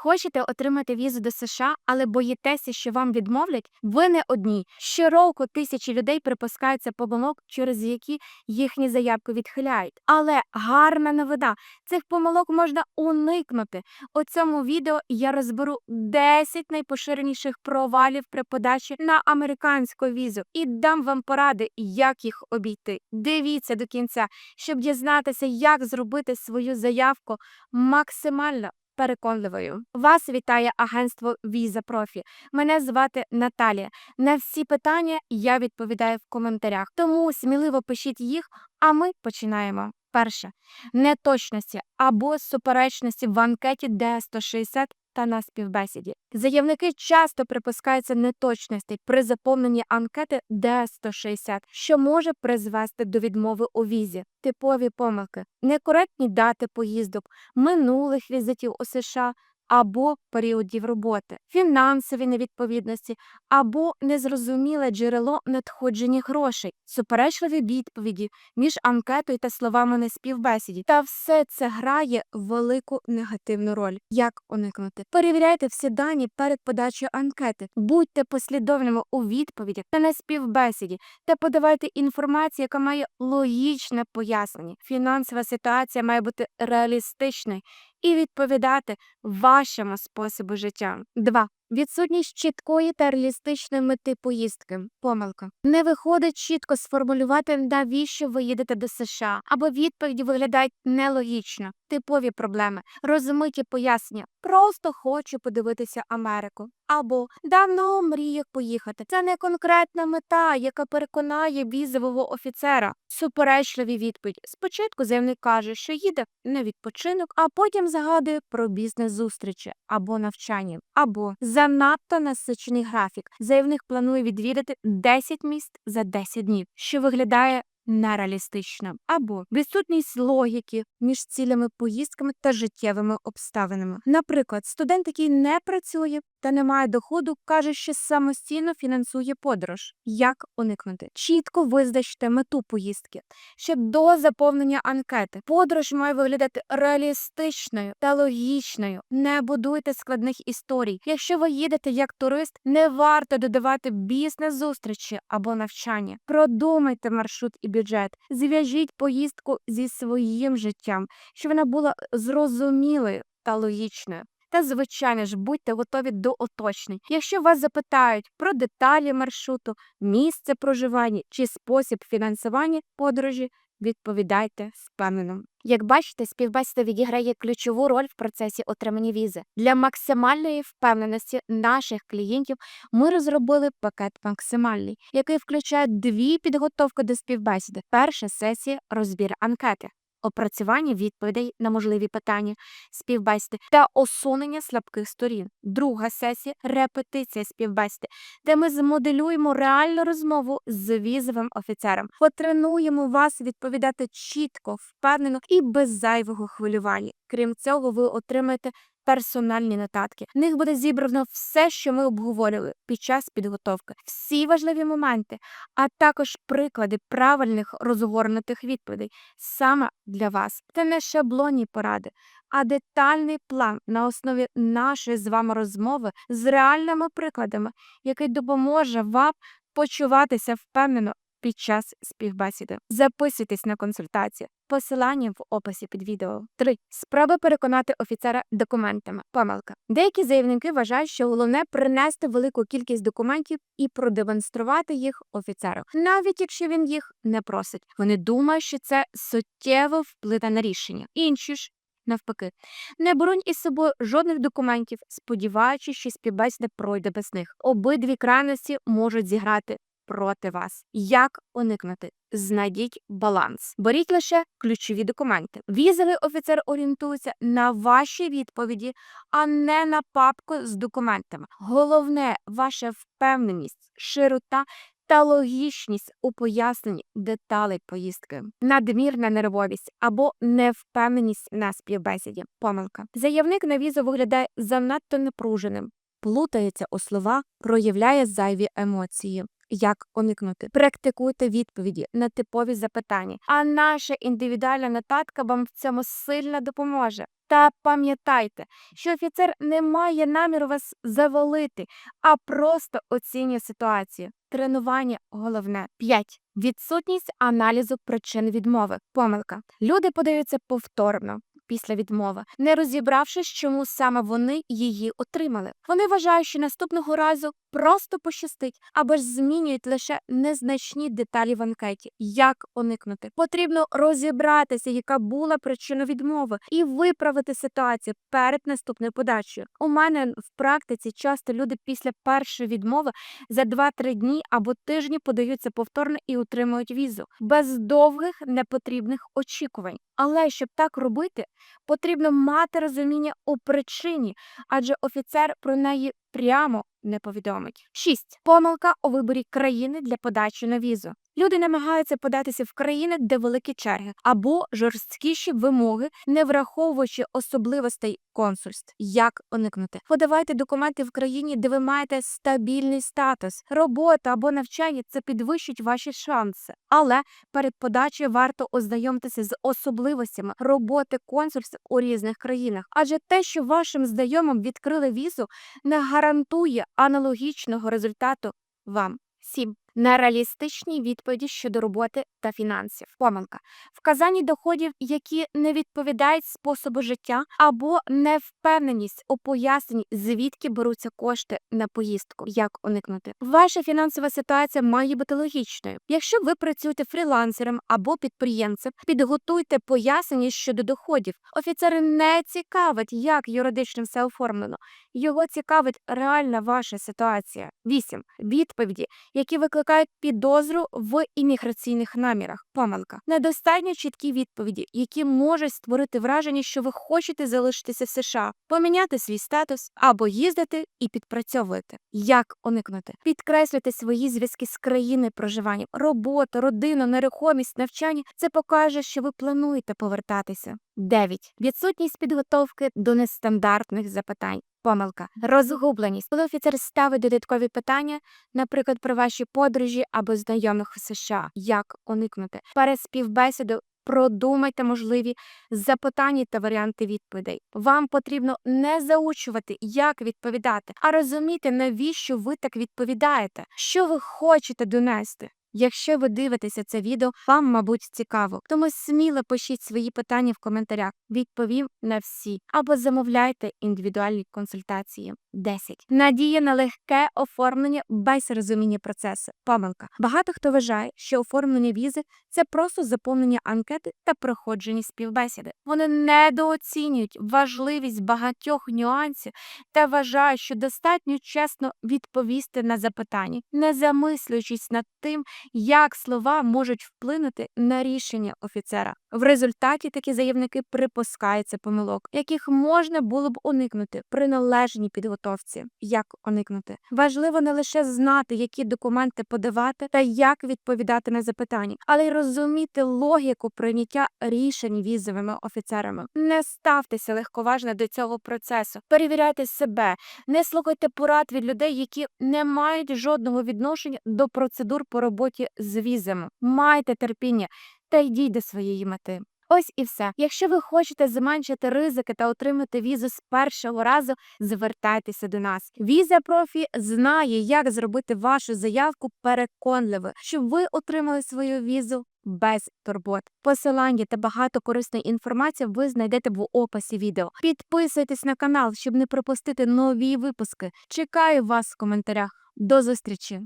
Хочете отримати візу до США, але боїтеся, що вам відмовлять? Ви не одні. Щороку тисячі людей припускаються помилок, через які їхні заявки відхиляють. Але гарна новина цих помилок можна уникнути. У цьому відео я розберу 10 найпоширеніших провалів при подачі на американську візу і дам вам поради, як їх обійти. Дивіться до кінця, щоб дізнатися, як зробити свою заявку максимально переконливою. Вас вітає агентство Віза Профі. Мене звати Наталія. На всі питання я відповідаю в коментарях. Тому сміливо пишіть їх, а ми починаємо. Перше неточності або суперечності в анкеті Д160 та на співбесіді. Заявники часто припускаються неточностей при заповненні анкети Д160, що може призвести до відмови у візі. Типові помилки, некоректні дати поїздок, минулих візитів у США або періодів роботи, фінансові невідповідності або незрозуміле джерело надходження грошей, суперечливі відповіді між анкетою та словами на співбесіді. Та все це грає велику негативну роль. Як уникнути? Перевіряйте всі дані перед подачею анкети, будьте послідовними у відповідях та на співбесіді, та подавайте інформацію, яка має логічне пояснення. Фінансова ситуація має бути реалістичною і відповідати вашому способу життя. 2. Відсутність чіткої та реалістичної мети поїздки. Помилка. Не виходить чітко сформулювати, навіщо ви їдете до США, або відповіді виглядають нелогічно. Типові проблеми, розмиті пояснення. Просто хочу подивитися Америку. Або давно мрію поїхати. Це не конкретна мета, яка переконає візового офіцера. Суперечливі відповіді. Спочатку заявник каже, що їде на відпочинок, а потім згадує про бізнес-зустрічі або навчання, або занадто насичений графік. Заявник планує відвідати 10 міст за 10 днів, що виглядає нереалістично, або відсутність логіки між цілями поїздками та життєвими обставинами. Наприклад, студент, який не працює та не має доходу, каже, що самостійно фінансує подорож. Як уникнути? Чітко визначте мету поїздки ще до заповнення анкети. Подорож має виглядати реалістичною та логічною. Не будуйте складних історій. Якщо ви їдете як турист, не варто додавати бізнес-зустрічі або навчання. Продумайте маршрут і бюджет. Зв'яжіть поїздку зі своїм життям, щоб вона була зрозумілою та логічною. Та, звичайно ж, будьте готові до уточнень. Якщо вас запитають про деталі маршруту, місце проживання чи спосіб фінансування подорожі, відповідайте впевнено. Як бачите, співбесіда відіграє ключову роль в процесі отримання візи. Для максимальної впевненості наших клієнтів ми розробили пакет максимальний, який включає дві підготовки до співбесіди. Перша сесія розбір анкети. Опрацювання відповідей на можливі питання співбесіди та усунення слабких сторін. Друга сесія репетиція співбесіди, де ми змоделюємо реальну розмову з візовим офіцером, потренуємо вас відповідати чітко, впевнено і без зайвого хвилювання. Крім цього, ви отримаєте персональні нотатки. В них буде зібрано все, що ми обговорили під час підготовки, всі важливі моменти, а також приклади правильних розгорнутих відповідей саме для вас. Це не шаблонні поради, а детальний план на основі нашої з вами розмови з реальними прикладами, який допоможе вам почуватися впевнено під час співбесіди. Записуйтесь на консультацію. Посилання в описі під відео. 3. Спроби переконати офіцера документами. Помилка. Деякі заявники вважають, що головне принести велику кількість документів і продемонструвати їх офіцеру, навіть якщо він їх не просить. Вони думають, що це суттєво вплине на рішення. Інші ж. Навпаки, не беруть із собою жодних документів, сподіваючись, що співбесіда пройде без них. Обидві крайності можуть зіграти проти вас. Як уникнути? Знайдіть баланс. Беріть лише ключові документи. Візовий офіцер орієнтується на ваші відповіді, а не на папку з документами. Головне ваша впевненість, широта. Та логічність у поясненні деталей поїздки, надмірна нервовість або невпевненість на співбесіді. Помилка. Заявник на візу виглядає занадто напруженим, плутається у слова, проявляє зайві емоції. Як уникнути? Практикуйте відповіді на типові запитання, а наша індивідуальна нотатка вам в цьому сильно допоможе. Та пам'ятайте, що офіцер не має наміру вас завалити, а просто оцінює ситуацію. Тренування головне. 5. Відсутність аналізу причин відмови. Помилка. Люди подаються повторно після відмови, не розібравшись, чому саме вони її отримали. Вони вважають, що наступного разу просто пощастить, або ж змінюють лише незначні деталі в анкеті. Як уникнути? Потрібно розібратися, яка була причина відмови, і виправити ситуацію перед наступною подачею. У мене в практиці часто люди після першої відмови за 2-3 дні або тижні подаються повторно і отримують візу без довгих непотрібних очікувань. Але щоб так робити, потрібно мати розуміння у причині, адже офіцер про неї прямо не повідомить. 6. Помилка у виборі країни для подачі на візу. Люди намагаються податися в країни, де великі черги, або жорсткіші вимоги, не враховуючи особливостей консульств. Як уникнути? Подавайте документи в країні, де ви маєте стабільний статус, робота або навчання. Це підвищить ваші шанси. Але перед подачею варто ознайомитися з особливостями роботи консульств у різних країнах, адже те, що вашим знайомим відкрили візу, не гарантує аналогічного результату вам. 7. Нереалістичні відповіді щодо роботи та фінансів. Помилка. Вказані доходів, які не відповідають способу життя, або невпевненість у поясненні, звідки беруться кошти на поїздку. Як уникнути? Ваша фінансова ситуація має бути логічною. Якщо ви працюєте фрілансером або підприємцем, підготуйте пояснення щодо доходів. Офіцери не цікавить, як юридично все оформлено. Його цікавить реальна ваша ситуація. 8. Відповіді, які викликають підозру в імміграційних намірах. Помилка. Недостатньо чіткі відповіді, які можуть створити враження, що ви хочете залишитися в США, поміняти свій статус або їздити і підпрацьовувати. Як уникнути? Підкреслюйте свої зв'язки з країни проживання, робота, родина, нерухомість, навчання. Це покаже, що ви плануєте повертатися. 9. Відсутність підготовки до нестандартних запитань. Помилка, розгубленість. Коли офіцер ставить додаткові питання, наприклад, про ваші подорожі або знайомих у США, як уникнути перед співбесідою. Продумайте можливі запитання та варіанти відповідей. Вам потрібно не заучувати, як відповідати, а розуміти, навіщо ви так відповідаєте, що ви хочете донести. Якщо ви дивитеся це відео, вам, мабуть, цікаво. Тому сміло пишіть свої питання в коментарях. Відповім на всі або замовляйте індивідуальні консультації. 10. Надія на легке оформлення без розуміння процесу. Помилка. Багато хто вважає, що оформлення візи це просто заповнення анкети та проходження співбесіди. Вони недооцінюють важливість багатьох нюансів та вважають, що достатньо чесно відповісти на запитання, не замислюючись над тим, як слова можуть вплинути на рішення офіцера. В результаті такі заявники припускаються помилок, яких можна було б уникнути при належній підготовці. Як уникнути? Важливо не лише знати, які документи подавати та як відповідати на запитання, але й розуміти логіку прийняття рішень візовими офіцерами. Не ставтеся легковажно до цього процесу, перевіряйте себе, не слухайте порад від людей, які не мають жодного відношення до процедур по роботі з візами. Майте терпіння та йдіть до своєї мети. Ось і все. Якщо ви хочете зменшити ризики та отримати візу з першого разу, звертайтеся до нас. Віза профі знає, як зробити вашу заявку переконливо, щоб ви отримали свою візу. Без турбот. Посилання та багато корисної інформації ви знайдете в описі відео. Підписуйтесь на канал, щоб не пропустити нові випуски. Чекаю вас в коментарях. До зустрічі!